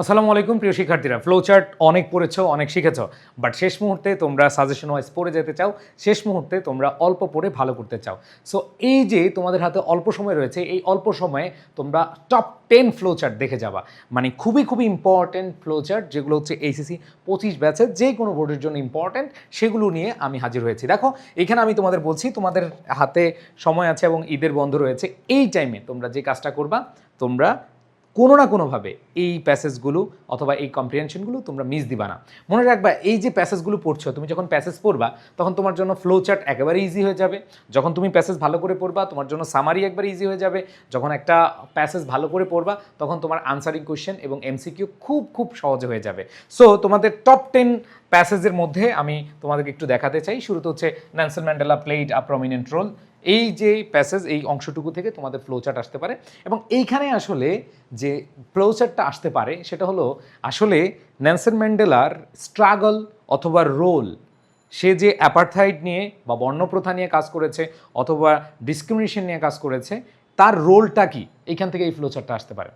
আসসালামু আলাইকুম, প্রিয় শিক্ষার্থীরা। ফ্লোচার্ট অনেক পড়েছো, অনেক শিখেছো বাট শেষ মুহূর্তে তোমরা সাজেশন ওয়াইজ পড়ে যেতে চাও, শেষ মুহূর্তে তোমরা অল্প পড়ে ভালো করতে চাও। সো এই যে তোমাদের হাতে অল্প সময় রয়েছে, এই অল্প সময়ে তোমরা টপ টেন ফ্লোচার্ট দেখে যাবা। মানে খুবই খুবই ইম্পর্টেন্ট ফ্লোচার্ট যেগুলো হচ্ছে এইসিসি পঁচিশ ব্যাচের যে কোনো বোর্ডের জন্য ইম্পর্টেন্ট সেগুলো নিয়ে আমি হাজির হয়েছি। দেখো, এখানে আমি তোমাদের বলছি, তোমাদের হাতে সময় আছে এবং ঈদের বন্ধ রয়েছে, এই টাইমে তোমরা যে কাজটা করবা, তোমরা কোনো না কোনোভাবে এই প্যাসেজগুলো অথবা এই কম্প্রিহেনশনগুলো তোমরা মিস দিবা না। মনে রাখবা, এই যে প্যাসেজগুলো পড়ছো, তুমি যখন প্যাসেজ পড়বা, তখন তোমার জন্য ফ্লো চার্ট একেবারে ইজি হয়ে যাবে। যখন তুমি প্যাসেজ ভালো করে পড়বা, তোমার জন্য সামারি একবার ইজি হয়ে যাবে। যখন একটা প্যাসেজ ভালো করে পড়বা, তখন তোমার আনসারিং কোয়েশ্চেন এবং এমসিকিউ খুব খুব সহজে হয়ে যাবে। সো তোমাদের টপ টেন প্যাসেজের মধ্যে আমি তোমাদেরকে একটু দেখাতে চাই। শুরুতে হচ্ছে Nelson Mandela played a prominent role এই যে প্যাসেজ এই অংশটুকু থেকে তোমাদের ফ্লোচার্ট আসতে পারে। এবং এইখানে আসলে যে ফ্লোচার্টটা আসতে পারে, সেটা হলো আসলে ন্যান্সেন ম্যান্ডেলার স্ট্রাগল অথবা রোল সে যে অ্যাপার্থাইড নিয়ে বা বর্ণপ্রথা নিয়ে কাজ করেছে অথবা ডিসক্রিমিনেশন নিয়ে কাজ করেছে, তার রোলটা কি? এইখান থেকে এই ফ্লোচার্টটা আসতে পারে।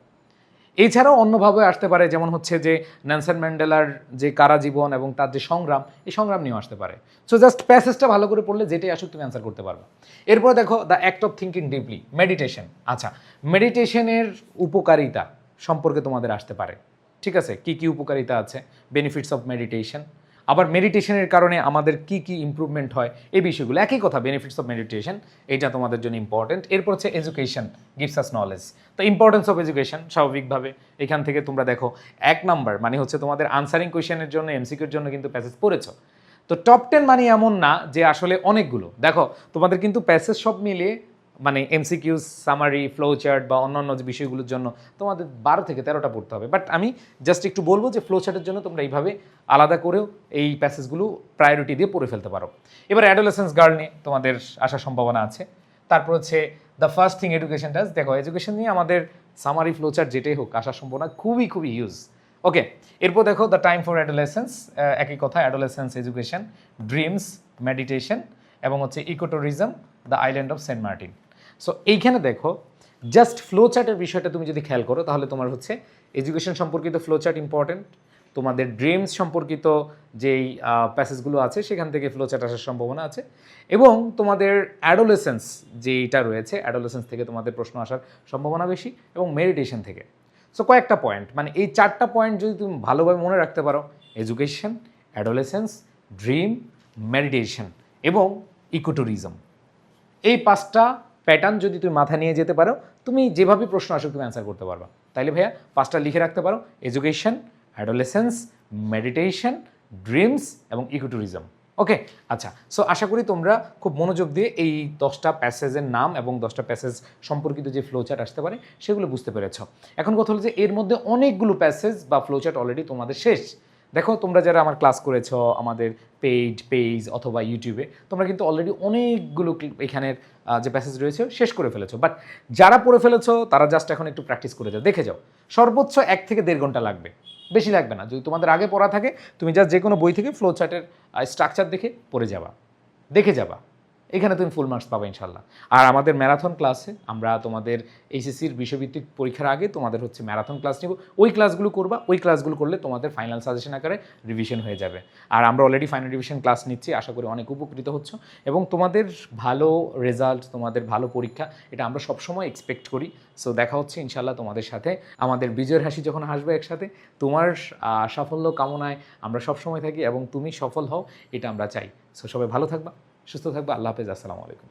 এছাড়াও অন্যভাবে আসতে পারে, যেমন হচ্ছে যে ন্যানসেন ম্যান্ডেলার যে কারা জীবন এবং তার যে সংগ্রাম, এই সংগ্রাম নিয়েও আসতে পারে। সো জাস্ট প্যাসেজটা ভালো করে পড়লে যেটাই আসুক তুমি অ্যান্সার করতে পারবে। এরপরে দেখো the act of thinking deeply meditation আচ্ছা মেডিটেশনের উপকারিতা সম্পর্কে তোমাদের আসতে পারে। ঠিক আছে? কি কি উপকারিতা আছে? বেনিফিটস অফ মেডিটেশন আবার মেডিটেশনের কারণে আমাদের কি কি ইমপ্রুভমেন্ট হয়, এই বিষয়গুলো, একই কথা বেনিফিটস অফ মেডিটেশন এটা তোমাদের জন্য ইম্পর্টেন্ট এরপর হচ্ছে এডুকেশন গিভস আস নলেজ তো ইম্পর্টেন্স অফ এডুকেশন স্বাভাবিকভাবে এখান থেকে তোমরা দেখো, এক নাম্বার মানে হচ্ছে তোমাদের আনসারিং কোয়েশনের জন্য এমসিকিউর জন্য কিন্তু প্যাসেজ পড়েছো। তো টপ টেন মানে এমন না যে আসলে অনেকগুলো। দেখো, তোমাদের কিন্তু প্যাসেজ সব মিলিয়ে মানে এমসিকিউজ সামারি ফ্লো চার্ট বা অন্যান্য যে বিষয়গুলোর জন্য তোমাদের বারো থেকে তেরোটা পড়তে হবে। বাট আমি জাস্ট একটু বলব যে ফ্লো চার্টের জন্য তোমরা এইভাবে আলাদা করেও এই প্যাসেজগুলো প্রায়োরিটি দিয়ে পড়ে ফেলতে পারো। এবার অ্যাডোলেসেন্স গার্ল নিয়ে তোমাদের আসার সম্ভাবনা আছে। তারপর হচ্ছে the first thing education does দেখো এডুকেশন নিয়ে আমাদের সামারি ফ্লো চার্ট যেটাই হোক আসার সম্ভাবনা খুবই খুবই ইউজ ওকে এরপর দেখো দ্য টাইম ফর অ্যাডোলেসেন্স একই কথা অ্যাডোলেসেন্স এডুকেশন ড্রিমস মেডিটেশন এবং হচ্ছে ecotourism the island of Saint Martin so এইখানে দেখো জাস্ট ফ্লো চার্টের বিষয়টা তুমি যদি খেয়াল করো, তাহলে তোমার হচ্ছে এডুকেশন সম্পর্কিত ফ্লো চার্ট ইম্পর্টেন্ট তোমাদের ড্রিমস সম্পর্কিত যেই প্যাসেজগুলো আছে, সেখান থেকে ফ্লো চার্ট আসার সম্ভাবনা আছে, এবং তোমাদের অ্যাডোলেসেন্স যেইটা রয়েছে অ্যাডোলেসেন্স থেকে তোমাদের প্রশ্ন আসার সম্ভাবনা বেশি, এবং মেডিটেশন থেকে। সো কয়েকটা পয়েন্ট মানে এই চারটা পয়েন্ট যদি তুমি ভালোভাবে মনে রাখতে পারো এডুকেশন অ্যাডোলেসেন্স ড্রিম মেডিটেশন এবং ইকোটুরিজম এই পাঁচটা প্যাটার্ন যদি তুমি মাথা নিয়ে যেতে পারো, তুমি যেভাবে প্রশ্ন আসুক তুমি অ্যান্সার করতে পারবা। তাইলে ভাইয়া, পাঁচটা লিখে রাখতে পারো। এডুকেশন অ্যাডোলেসেন্স মেডিটেশন ড্রিমস এবং ইকোটুরিজম ওকে আচ্ছা সো আশা করি তোমরা খুব মনোযোগ দিয়ে এই দশটা প্যাসেজের নাম এবং দশটা প্যাসেজ সম্পর্কিত যে ফ্লোচার্ট আসতে পারে, সেগুলো বুঝতে পেরেছ। এখন কথা হলো যে এর মধ্যে অনেকগুলো প্যাসেজ বা ফ্লোচার্ট অলরেডি তোমাদের শেষ। দেখো, তোমরা যারা আমার ক্লাস করেছ, আমাদের পেজ পেজ অথবা ইউটিউবে তোমরা কিন্তু অলরেডি অনেকগুলো এখানের যে প্যাসেজ রয়েছে, শেষ করে ফেলেছো। বাট যারা পড়ে ফেলেছো, তারা জাস্ট এখন একটু প্র্যাকটিস করে যাও। দেখে যাও। সর্বোচ্চ এক থেকে দেড় ঘণ্টা লাগবে। বেশি লাগবে না। যদি তোমাদের আগে পড়া থাকে, তুমি জাস্ট যে কোনো বই থেকে ফ্লো চার্টের স্ট্রাকচার দেখে পড়ে যাবা। দেখে যাবা। এখানে তুমি ফুল মার্কস পাবে ইনশাল্লাহ আর আমাদের ম্যারাথন ক্লাসে আমরা তোমাদের এইচএসসির বিষয়ভিত্তিক পরীক্ষার আগে তোমাদের হচ্ছে ম্যারাথন ক্লাস নিব। ওই ক্লাসগুলো করবা, ওই ক্লাসগুলো করলে তোমাদের ফাইনাল সাজেশন আকারে রিভিশন হয়ে যাবে। আর আমরা অলরেডি ফাইনাল রিভিশন ক্লাস নিচ্ছি, আশা করি অনেক উপকৃত হচ্ছ। এবং তোমাদের ভালো রেজাল্ট তোমাদের ভালো পরীক্ষা, এটা আমরা সবসময় এক্সপেক্ট করি। সো দেখা হচ্ছে ইনশাল্লাহ তোমাদের সাথে। আমাদের বিজয়ের হাসি যখন হাসবে একসাথে, তোমার সাফল্য কামনায় আমরা সবসময় থাকি এবং তুমি সফল হও, এটা আমরা চাই। সো সবাই ভালো থাকবা। সুস্থ থাকবে আল্লাহ হাফেজ আসসালামু আলাইকুম।